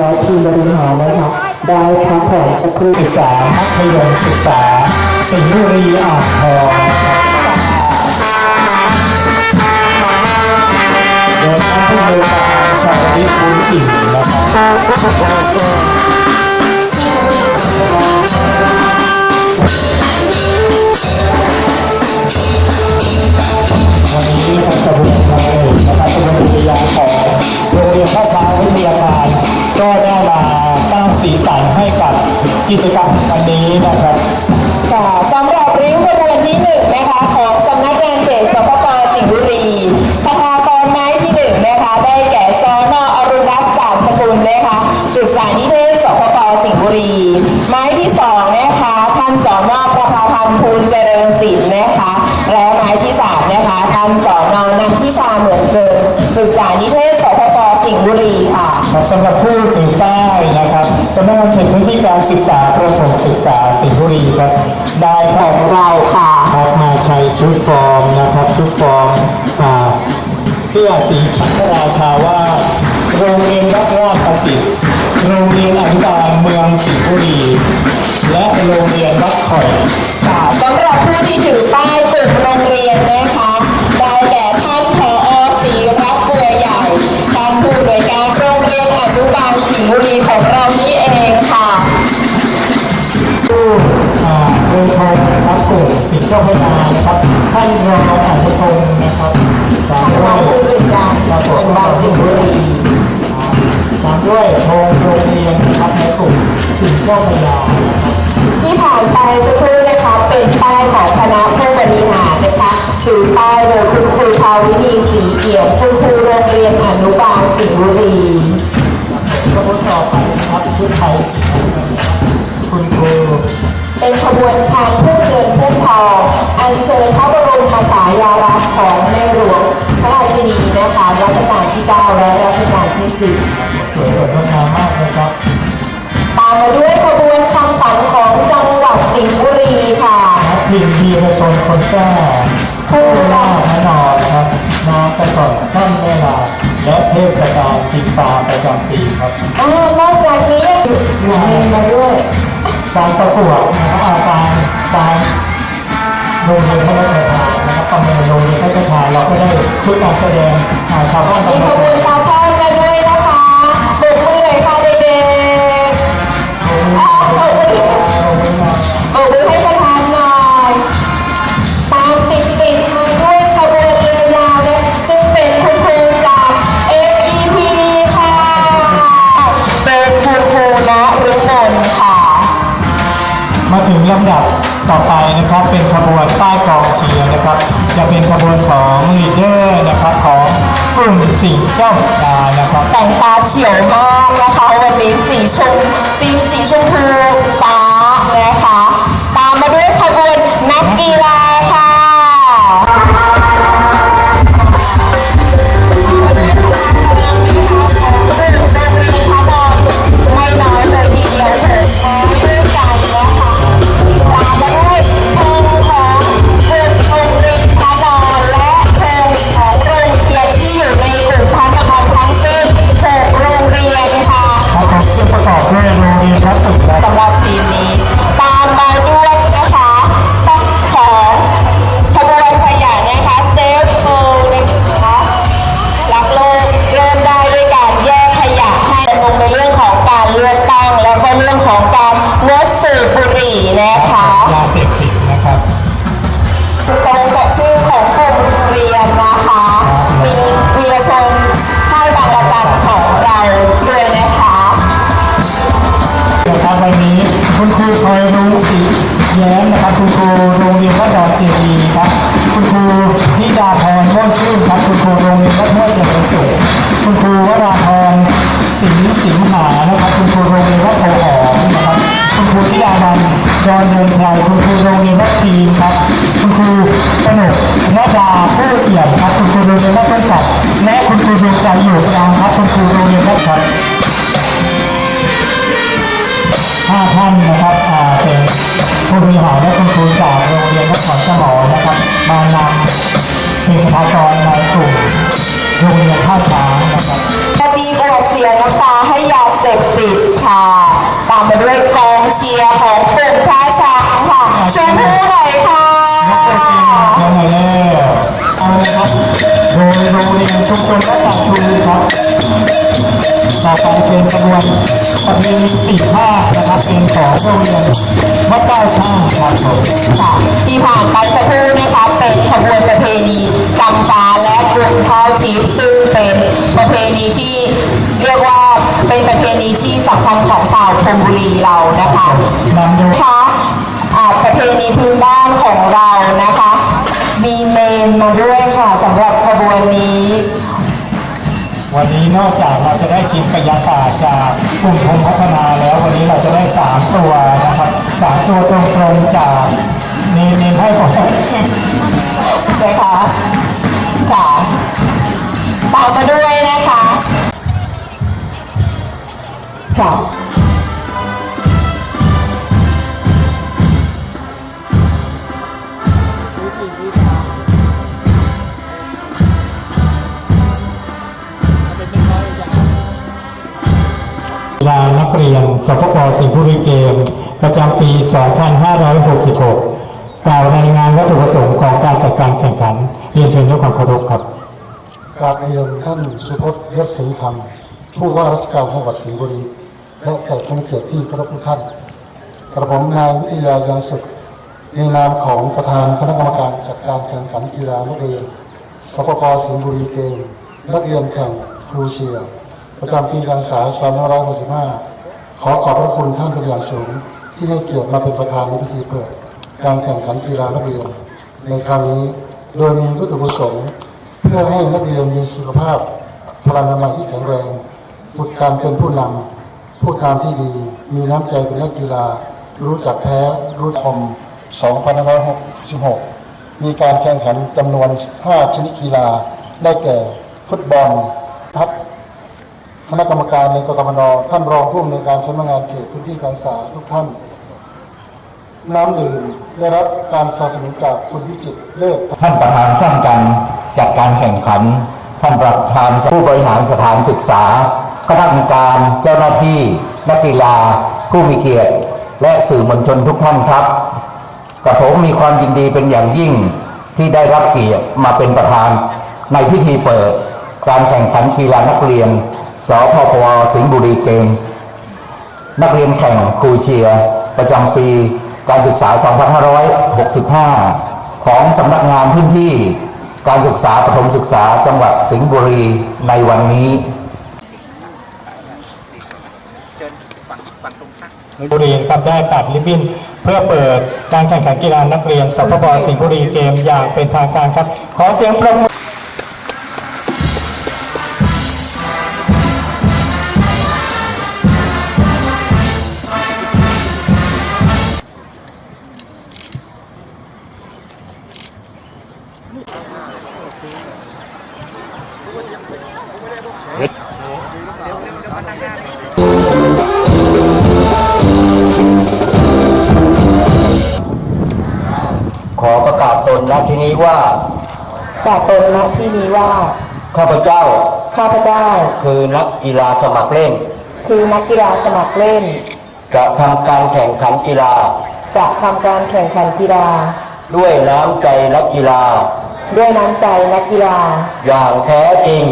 และทีมบริหารนะคะได้พักผ่อนสักครู่ศึกษามัธยมศึกษาสิงห์บุรีอ่างทองโดยท่านผู้บริการชาวลิบุญอิ่มนะครับ จกรรมวันนี้นะครับค่ะสำหรับริ้วขบวนที่หนึ่งนะคะของสำนักงานเขตสปปสิงห์บุรีคทากรไม้ที่หนึ่งนะคะได้แก่สนอรุณรัตน์ศาสตร์สกุลนะคะศึกษานิเทศสปปสิงห์บุรี ไม้ที่สองนะคะท่านสนอประภาพันธ์ภูลเจริญศิลป์นะคะและไม้ที่สามนะคะท่านสนอนันทิชาเหมือนเกินศึกษานิเทศสปปสิงห์บุรีค่ะสำหรับผู้ถือป้าย สำนักงานเขตพื้นที่การศึกษาประถมศึกษาสิงห์บุรีครับได้ขของเราค่ะ ครับมาใช้ชุดฟอร์มนะครับชุดฟอร์มอ่าเสื้อสีขียวราชาว่าโรงเรียนวัดราชประสิทธิ์โรงเรียนอนุบาลเมืองสิงห์บุรี และโรงเรียนวัดข่อย ค่ะสำหรับผู้ที่ถือป้าย ด้วยโรงโรงเรียนนะครับในกลุ่มสิงเจ้าพยาที่ผ่านไปสักครู่นะคะเป็นป้ายของคณะผู้บริหารนะคะถือป้ายโดยคุณครูภาวินีศรีเอี่ยมคุณครูโรงเรียนอนุบาลสิงห์บุรีขบวนต่อไปนะครับชุดไทยคุณครูเป็นขบวนทางพุ่งเงินพุ่งทองอัญเชิญพระ วยสดงดงามมากนะครับ ตามมาด้วยขบวนคำฝันของจังหวัดสิงห์บุรีค่ะทีมพีประชนคนแก่ผู้ผู้ว่าล่าพระนอนครับน้ำกระสอบท่านเวลาและเทศกาลกินปลาประจำปีครับอ่านอกจากนี้ยังอยู่เพลงมาด้วยการประกวดนะครับอาการการโรงเรียนพระราชทานนะครับประเมินโรงเรียนพระราชทานเราก็ได้ชุดการแสดงอ่าชาวบ้านมีขบวนตาช่างมาด้วยน ดับต่อไปนะครับเป็นขบวนใต้กองเชียร์นะครับ จะเป็นขบวนของลีดเดอร์นะครับของกลุ่มสิงเจ้าตานะครับแต่งตาเฉียวมากนะคะวันนี้สีชมตีมสีชมพูฟ้านะคะตามมาด้วยขบวนนักกี คุณครูคอยรู้สีแย้มนะครับ คุณครูโรงเรียนวัดดอนเจดีครับ คุณครูธิดาพรม่วนชื่นครับ คุณครูโรงเรียนวัดม่วเจริญสุขคุณครูวราพรศรีสิงหานะครับ คุณครูโรงเรียนวัดโพหอมนะครับ คุณครูธิดาวันดอนเดินไพรคุณครูโรงเรียนวัดทีครับ คุณครูกนกระดาผู้เอี่ยมครับ คุณครูโรงเรียนวัดต้นสัตและคุณครูดวงใจอยู่กลางครับ คุณครูโรงเรียนวัดครับ ห้าท่านนะครับอ่าเป็นผู้บริหารและคุณครูจากโรงเรียนวัดขอนสมอนะครับ มานำเป็นประธากรในกลุ่มโรงเรียนท่าช้างนะครับจะดีกว่าเสียน้ำตาให้ยาเสเสพติดค่ะ ตามมาด้วยกองเชียร์ของกลุ่มท่าช้างค่ะชมพู่หน่อยค่ะเชิญหน่อยแล้วเอาเลยครับโดยโรงเรียนชุมชนและตาชูครับ ต่อไปเป็นขบวนประเพณีสี่ภานะครับเป็นของโรงเรียนวัดเก้าช่างครับผมค่ะที่ผ่านไปสักครู่นะคะเป็นขบวนประเพณีกำฟ้าและกลุ่มเท่าทิพย์ซึ่งเป็นประเพณีที่เรียกว่าเป็นประเพณีที่สำคัญของชาวชลบุรีเรานะคะนะคะอ่าประเพณีพื้นบ้านของเรานะคะ มีเมนมาด้วย วันนี้นอกจากเราจะได้ชิมกาศาสตร์จากกลุ่มพงพัฒนาแล้ววันนี้เราจะได้สามตัวนะครับสามตัวตรงๆจากนี่นี่ให้ผม สพปสิงห์บุรีเกม ประจำปี 2566 กล่าวรายงานวัตถุประสงค์ของการจัดการแข่งขัน เรียนเชิญด้วยความเคารพครับกราบเรียนท่านสุพจน์ยศสิงห์ธรรม ผู้ว่าราชการจังหวัดสิงห์บุรี และแขกผู้มีเกียรติที่เคารพทุกท่าน กระผมนายวิทยายังสุดในนามของประธานคณะกรรมการจัดการแข่งขันกีฬานักเรียนสปปสิงห์บุรีเกมนักเรียนแข่งครูเชีย ประจำปีการศึกษา2565 ขอขอบพระคุณท่านเป็นอย่างสูง ที่ให้เกียรติมาเป็นประธานในพิธีเปิด การแข่งขันกีฬานักเรียน ในครั้งนี้โดยมีวัตถุประสงค์ เพื่อให้นักเรียนมีสุขภาพพลานามัยที่แข็งแรงฝึกการเป็นผู้นำผู้ตามที่ดีมีน้ำใจเป็นนักกีฬา รู้จักแพ้รู้คม2566 มีการแข่งขันจำนวน 5 ชนิดกีฬาได้แก่ ฟุตบอล คณะกรรมการในกกมนท่านรองผู้อำนวยการสำนักงานเขตพื้นที่การศึกษาทุกท่าน น้ำดื่มได้รับการสนับสนุนจากคุณวิจิตรเลิศท่านประธานสร้างการจัดการแข่งขัน ท่านประธานผู้บริหารสถานศึกษาคณะกรรมการเจ้าหน้าที่นักกีฬา ผู้มีเกียรติ และสื่อมวลชนทุกท่านครับกับผมมีความยินดีเป็นอย่างยิ่งที่ได้รับเกียรติมาเป็นประธานในพิธีเปิด การแข่งขันกีฬานักเรียน สพปวสิงห์บุรีเกมส์ นักเรียนแข่งครูเชียร์ประจำปีการศึกษา 2565 ของสำนักงานพื้นที่การศึกษาประถมศึกษาจังหวัดสิงห์บุรีในวันนี้บุรีครับได้ตัดริบบินเพื่อเปิดการแข่งขันกีฬานักเรียนสพบสิงห์บุรีเกมอย่างเป็นทางการครับ ขอเสียงปรบมือ ขอประกาศตนณที่นี้ว่า แต่ตนณที่นี้ว่า ข้าพเจ้า ข้าพเจ้า คือนักกีฬาสมัครเล่น คือนักกีฬาสมัครเล่น จะทำการแข่งขันกีฬา จะทำการแข่งขันกีฬา ด้วยน้ำใจนักกีฬา ด้วยน้ำใจนักกีฬาอย่างแท้จริง